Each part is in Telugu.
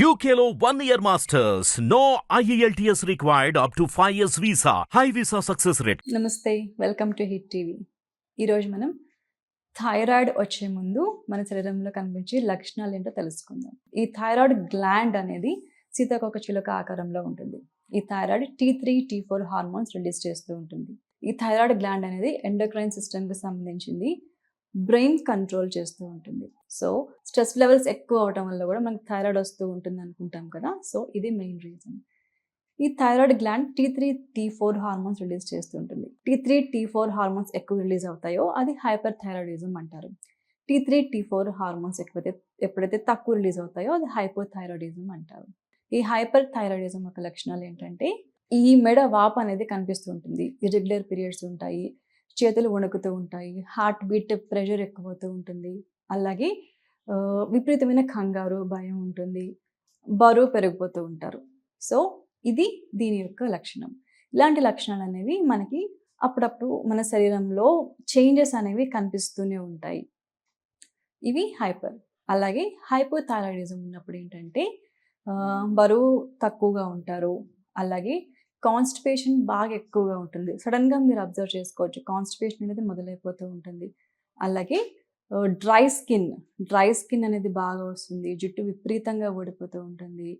యూకేలో one year masters no E IELTS required up to 5 years visa. High visa success rate. నమస్తే వెల్కమ్ టు హిట్ టీవీ ఈరోజు మనం థైరాయిడ్ వచ్చే ముందు మన శరీరంలో కనిపించే లక్షణాలు ఏంటో తెలుసుకుందాం. ఈ థైరాయిడ్ గ్లాండ్ అనేది సీతాకోక చిలుక ఆకారంలో ఉంటుంది. ఈ thyroid T three T four hormones release చేస్తూ ఉంటుంది. ఈ థైరాయిడ్ గ్లాండ్ అనేది ఎండోక్రైన్ సిస్టమ్కి సంబంధించింది. బ్రెయిన్ కంట్రోల్ చేస్తూ ఉంటుంది. సో స్ట్రెస్ లెవెల్స్ ఎక్కువ అవడం వల్ల కూడా మనకి థైరాయిడ్ వస్తూ ఉంటుంది అనుకుంటాం కదా! సో ఇది మెయిన్ రీజన్. ఈ thyroid gland T three T four hormones release చేస్తుంటుంది. T three T four hormones ఎక్కువ రిలీజ్ అవుతాయో అది హైపర్ థైరాయిడిజం అంటారు. T three T four hormones ఎక్కువైతే ఎప్పుడైతే తక్కువ రిలీజ్ అవుతాయో అది హైపర్ థైరాయిడిజం అంటారు. ఈ హైపర్ థైరాయిడిజం యొక్క లక్షణాలు ఏంటంటే ఈ మెడ వాపు అనేది కనిపిస్తూ ఉంటుంది. ఇరెగ్యులర్ పీరియడ్స్ ఉంటాయి. చేతులు వణుకుతూ ఉంటాయి. హార్ట్ బీట్ ప్రెషర్ ఎక్కువ అవుతూ ఉంటుంది. అలాగే విపరీతమైన కంగారు భయం ఉంటుంది. బరువు పెరిగిపోతూ ఉంటారు. సో ఇది దీని యొక్క లక్షణం. ఇలాంటి లక్షణాలు అనేవి మనకి అప్పుడప్పుడు మన శరీరంలో చేంజెస్ అనేవి కనిపిస్తూనే ఉంటాయి. ఇవి హైపర్. అలాగే హైపోథైరాయిడిజం ఉన్నప్పుడు ఏంటంటే బరువు తక్కువగా ఉంటారు. అలాగే కాన్స్టిపేషన్ బాగా ఎక్కువగా ఉంటుంది. సడన్గా మీరు అబ్జర్వ్ చేసుకోవచ్చు కాన్స్టిపేషన్ అనేది మొదలైపోతూ ఉంటుంది. అలాగే డ్రై స్కిన్. డ్రై స్కిన్ అనేది బాగా వస్తుంది. జుట్టు విపరీతంగా ఓడిపోతూ ఉంటుంది.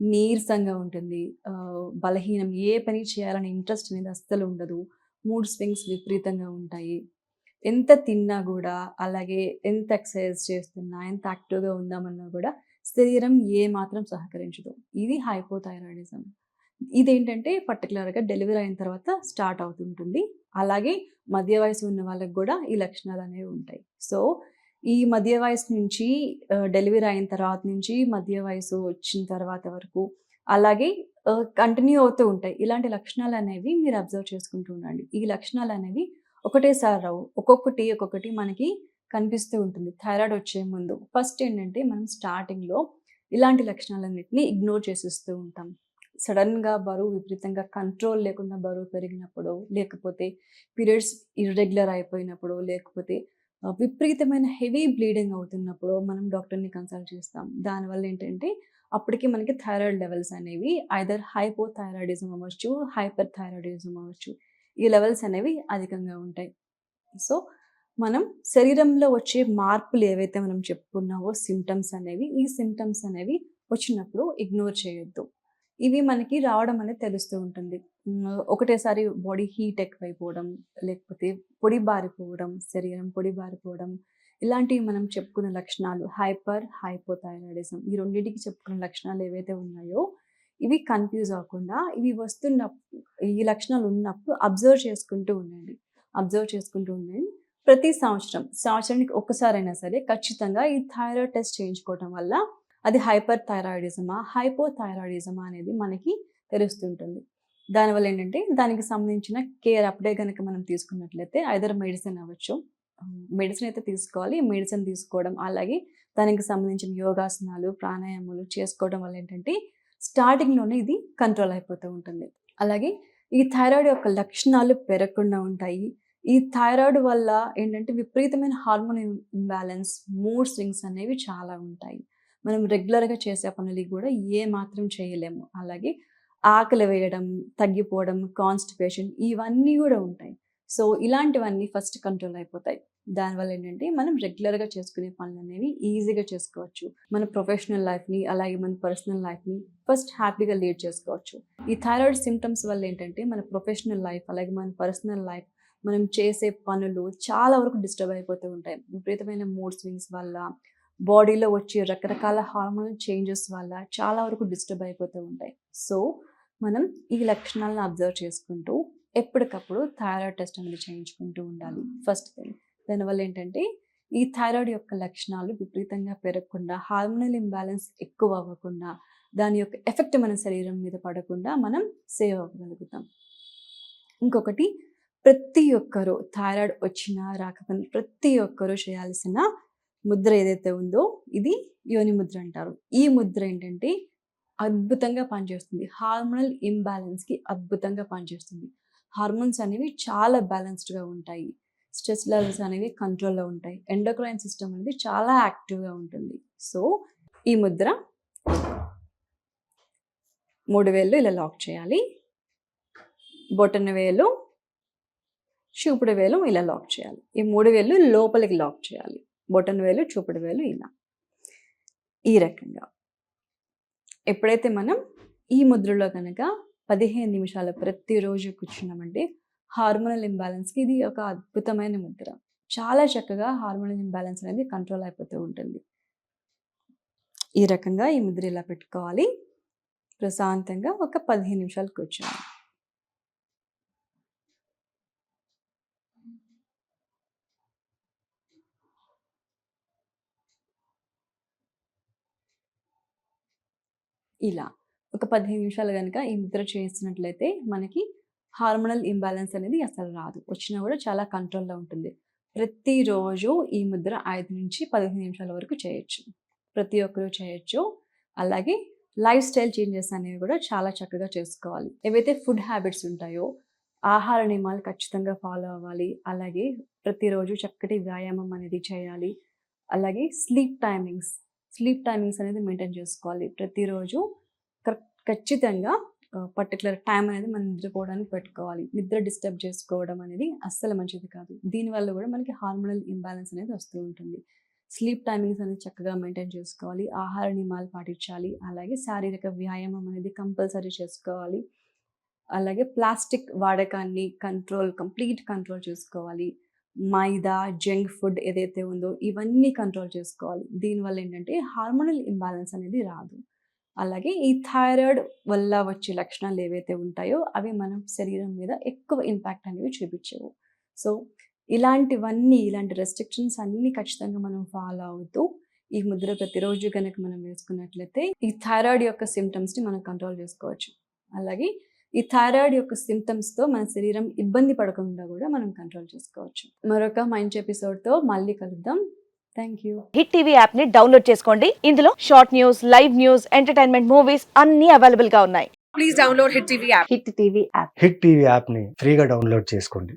నీరసంగా ఉంటుంది. బలహీనం. ఏ పని చేయాలని ఇంట్రెస్ట్ అనేది అస్సలు ఉండదు. మూడ్ స్వింగ్స్ విపరీతంగా ఉంటాయి. ఎంత తిన్నా కూడా అలాగే ఎంత ఎక్సర్సైజ్ చేస్తున్నా ఎంత యాక్టివ్గా ఉందామన్నా కూడా శరీరం ఏ మాత్రం సహకరించదు. ఇది హైపోథైరాయిడిజం. ఇదేంటంటే పర్టికులర్గా డెలివరీ అయిన తర్వాత స్టార్ట్ అవుతుంటుంది. అలాగే మధ్య వయసు ఉన్న వాళ్ళకి కూడా ఈ లక్షణాలు అనేవి ఉంటాయి. సో ఈ మధ్య వయసు నుంచి డెలివరీ అయిన తర్వాత నుంచి మధ్య వయసు వచ్చిన తర్వాత వరకు అలాగే కంటిన్యూ అవుతూ ఉంటాయి. ఇలాంటి లక్షణాలు అనేవి మీరు అబ్జర్వ్ చేసుకుంటూ ఉండండి. ఈ లక్షణాలు అనేవి ఒకటేసారి రావు. ఒక్కొక్కటి ఒక్కొక్కటి మనకి కనిపిస్తూ ఉంటుంది. థైరాయిడ్ వచ్చే ముందు. ఫస్ట్ ఏంటంటే మనం స్టార్టింగ్లో ఇలాంటి లక్షణాలన్నింటినీ ఇగ్నోర్ చేసేస్తూ ఉంటాం. సడన్గా బరువు విపరీతంగా కంట్రోల్ లేకుండా బరువు పెరిగినప్పుడు లేకపోతే పీరియడ్స్ ఇర్రెగ్యులర్ అయిపోయినప్పుడు లేకపోతే విపరీతమైన హెవీ బ్లీడింగ్ అవుతున్నప్పుడు మనం డాక్టర్ని కన్సల్ట్ చేస్తాం. దానివల్ల ఏంటంటే అప్పటికి మనకి థైరాయిడ్ లెవెల్స్ అనేవి ఐదర్ హైపో థైరాయిడిజం అవ్వచ్చు హైపర్ థైరాయిడిజం అవ్వచ్చు ఈ లెవెల్స్ అనేవి అధికంగా ఉంటాయి. సో మనం శరీరంలో వచ్చే మార్పులు ఏవైతే మనం చెప్పుకున్నావో సిమ్టమ్స్ అనేవి ఈ సిమ్టమ్స్ అనేవి వచ్చినప్పుడు ఇగ్నోర్ చేయొద్దు. ఇవి మనకి రావడం అనేది తెలుస్తూ ఉంటుంది. ఒకటేసారి బాడీ హీట్ ఎక్కువైపోవడం లేకపోతే పొడి బారిపోవడం శరీరం పొడి బారిపోవడం ఇలాంటివి మనం చెప్పుకున్న లక్షణాలు హైపర్ హైపోథైరాయిడిజం ఈ రెండింటికి చెప్పుకున్న లక్షణాలు ఏవైతే ఉన్నాయో ఇవి కన్ఫ్యూజ్ అవ్వకుండా ఇవి వస్తున్నప్పుడు ఈ లక్షణాలు ఉన్నప్పుడు అబ్జర్వ్ చేసుకుంటూ ఉండండి. అబ్జర్వ్ చేసుకుంటూ ఉండండి. ప్రతి సంవత్సరం సంవత్సరానికి ఒక్కసారైనా సరే ఖచ్చితంగా ఈ థైరాయిడ్ టెస్ట్ చేయించుకోవడం వల్ల అది హైపర్ థైరాయిడిజమా హైపో థైరాయిడిజమా అనేది మనకి తెలుస్తుంటుంది. దానివల్ల ఏంటంటే దానికి సంబంధించిన కేర్ అప్పుడే కనుక మనం తీసుకున్నట్లయితే ఐదర్ మెడిసిన్ అవ్వచ్చు. మెడిసిన్ అయితే తీసుకోవాలి. మెడిసిన్ తీసుకోవడం అలాగే దానికి సంబంధించిన యోగాసనాలు ప్రాణాయామాలు చేసుకోవడం వల్ల ఏంటంటే స్టార్టింగ్లోనే ఇది కంట్రోల్ అయిపోతూ ఉంటుంది. అలాగే ఈ థైరాయిడ్ యొక్క లక్షణాలు పెరగకుండా ఉంటాయి. ఈ థైరాయిడ్ వల్ల ఏంటంటే విపరీతమైన హార్మోన్ ఇంబ్యాలెన్స్ మూడ్ స్వింగ్స్ అనేవి చాలా ఉంటాయి. మనం రెగ్యులర్గా చేసే పనులు కూడా ఏ మాత్రం చేయలేము. అలాగే ఆకలి వేయడం తగ్గిపోవడం కాన్స్టిపేషన్ ఇవన్నీ కూడా ఉంటాయి. సో ఇలాంటివన్నీ ఫస్ట్ కంట్రోల్ అయిపోతాయి. దానివల్ల ఏంటంటే మనం రెగ్యులర్గా చేసుకునే పనులు అనేవి ఈజీగా చేసుకోవచ్చు. మన ప్రొఫెషనల్ లైఫ్ని అలాగే మన పర్సనల్ లైఫ్ని ఫస్ట్ హ్యాపీగా లీడ్ చేసుకోవచ్చు. ఈ థైరాయిడ్ సిమ్టమ్స్ వల్ల ఏంటంటే మన ప్రొఫెషనల్ లైఫ్ అలాగే మన పర్సనల్ లైఫ్ మనం చేసే పనులు చాలా వరకు డిస్టర్బ్ అయిపోతూ ఉంటాయి. విపరీతమైన మూడ్ స్వింగ్స్ వల్ల బాడీలో వచ్చే రకరకాల హార్మోనల్ చేంజెస్ వల్ల చాలా వరకు డిస్టర్బ్ అయిపోతూ ఉంటాయి. సో మనం ఈ లక్షణాలను అబ్జర్వ్ చేసుకుంటూ ఎప్పటికప్పుడు థైరాయిడ్ టెస్ట్ అనేది చేయించుకుంటూ ఉండాలి. ఫస్ట్ థింగ్ దానివల్ల ఏంటంటే ఈ థైరాయిడ్ యొక్క లక్షణాలు విపరీతంగా పెరగకుండా హార్మోనల్ ఇంబ్యాలెన్స్ ఎక్కువ అవ్వకుండా దాని యొక్క ఎఫెక్ట్ మన శరీరం మీద పడకుండా మనం సేవ్ అవ్వగలుగుతాం. ఇంకొకటి ప్రతి ఒక్కరూ థైరాయిడ్ వచ్చినా రాకపోయినా ప్రతి ఒక్కరూ చేయాల్సిన ముద్ర ఏదైతే ఉందో ఇది యోని ముద్ర అంటారు. ఈ ముద్ర ఏంటంటే అద్భుతంగా పనిచేస్తుంది. హార్మోనల్ ఇంబ్యాలెన్స్కి అద్భుతంగా పనిచేస్తుంది. హార్మోన్స్ అనేవి చాలా బ్యాలెన్స్డ్గా ఉంటాయి. స్ట్రెస్ లెవెల్స్ అనేవి కంట్రోల్లో ఉంటాయి. ఎండోక్రైన్ సిస్టమ్ అనేది చాలా యాక్టివ్గా ఉంటుంది. సో ఈ ముద్ర మూడు వేలు ఇలా లాక్ చేయాలి. బొటన వేలు చూపుడు వేలు ఇలా లాక్ చేయాలి. ఈ మూడు వేలు లోపలికి లాక్ చేయాలి. బొటన్ వేలు చూపుడు వేలు ఇలా. ఈ రకంగా. ఎప్పుడైతే మనం ఈ ముద్రలో కనుక పదిహేను నిమిషాలు ప్రతిరోజు కూర్చున్నామంటే హార్మోనల్ ఇంబ్యాలెన్స్కి ఇది ఒక అద్భుతమైన ముద్ర. చాలా చక్కగా హార్మోనల్ ఇంబ్యాలెన్స్ అనేది కంట్రోల్ అయిపోతూ ఉంటుంది. ఈ రకంగా ఈ ముద్ర ఇలా పెట్టుకోవాలి. ప్రశాంతంగా ఒక పదిహేను నిమిషాలు కూర్చోవాలి. ఇలా. ఒక పదిహేను నిమిషాలు కనుక ఈ ముద్ర చేసినట్లయితే మనకి హార్మోనల్ ఇంబ్యాలెన్స్ అనేది అసలు రాదు. వచ్చినా కూడా చాలా కంట్రోల్లో ఉంటుంది. ప్రతిరోజు ఈ ముద్ర ఐదు నుంచి పదిహేను నిమిషాల వరకు చేయొచ్చు. ప్రతి ఒక్కరూ చేయొచ్చు. అలాగే లైఫ్ స్టైల్ చేంజెస్ అనేవి కూడా చాలా చక్కగా చేసుకోవాలి. ఏవైతే ఫుడ్ హ్యాబిట్స్ ఉంటాయో ఆహార నియమాలు ఖచ్చితంగా ఫాలో అవ్వాలి. అలాగే ప్రతిరోజు చక్కటి వ్యాయామం అనేది చేయాలి. అలాగే స్లీప్ టైమింగ్స్ స్లీప్ టైమింగ్స్ అనేది మెయింటైన్ చేసుకోవాలి ప్రతిరోజు. కరెక్ట్ ఖచ్చితంగా పర్టికులర్ టైం అనేది మనం నిద్రపోవడానికి పెట్టుకోవాలి. నిద్ర డిస్టర్బ్ చేసుకోవడం అనేది అస్సలు మంచిది కాదు. దీనివల్ల కూడా మనకి హార్మోనల్ ఇంబ్యాలెన్స్ అనేది వస్తూ ఉంటుంది. స్లీప్ టైమింగ్స్ అనేది చక్కగా మెయింటైన్ చేసుకోవాలి. ఆహార నియమాలు పాటించాలి. అలాగే శారీరక వ్యాయామం అనేది కంపల్సరీ చేసుకోవాలి. అలాగే ప్లాస్టిక్ వాడకాన్ని కంట్రోల్ కంప్లీట్ కంట్రోల్ చేసుకోవాలి. మైదా జంక్ ఫుడ్ ఏదైతే ఉందో ఇవన్నీ కంట్రోల్ చేసుకోవాలి. దీనివల్ల ఏంటంటే హార్మోనల్ ఇంబ్యాలెన్స్ అనేది రాదు. అలాగే ఈ థైరాయిడ్ వల్ల వచ్చే లక్షణాలు ఏవైతే ఉంటాయో అవి మనం శరీరం మీద ఎక్కువ ఇంపాక్ట్ అనేవి చూపించవు. సో ఇలాంటివన్నీ ఇలాంటి రెస్ట్రిక్షన్స్ అన్నీ ఖచ్చితంగా మనం ఫాలో అవుతూ ఈ ముద్ర ప్రతిరోజు కనుక మనం వేసుకున్నట్లయితే ఈ థైరాయిడ్ యొక్క సిమ్టమ్స్ని మనం కంట్రోల్ చేసుకోవచ్చు. అలాగే ఈ థైరాయిడ్ యొక్క సిమ్టమ్స్తో మన శరీరం ఇబ్బంది పడకుండా కూడా మనం కంట్రోల్ చేసుకోవచ్చు. మరొక మంచి ఎపిసోడ్తో మళ్ళీ కలుద్దాం. థ్యాంక్ యూ హిట్ టీవీ యాప్ని డౌన్లోడ్ చేసుకోండి. ఇందులో short news live news entertainment movies అన్ని అవైలబుల్గా ఉన్నాయి. Please download Hit TV app. Hit TV app hit TV యాప్ని ఫ్రీగా డౌన్లోడ్ చేసుకోండి.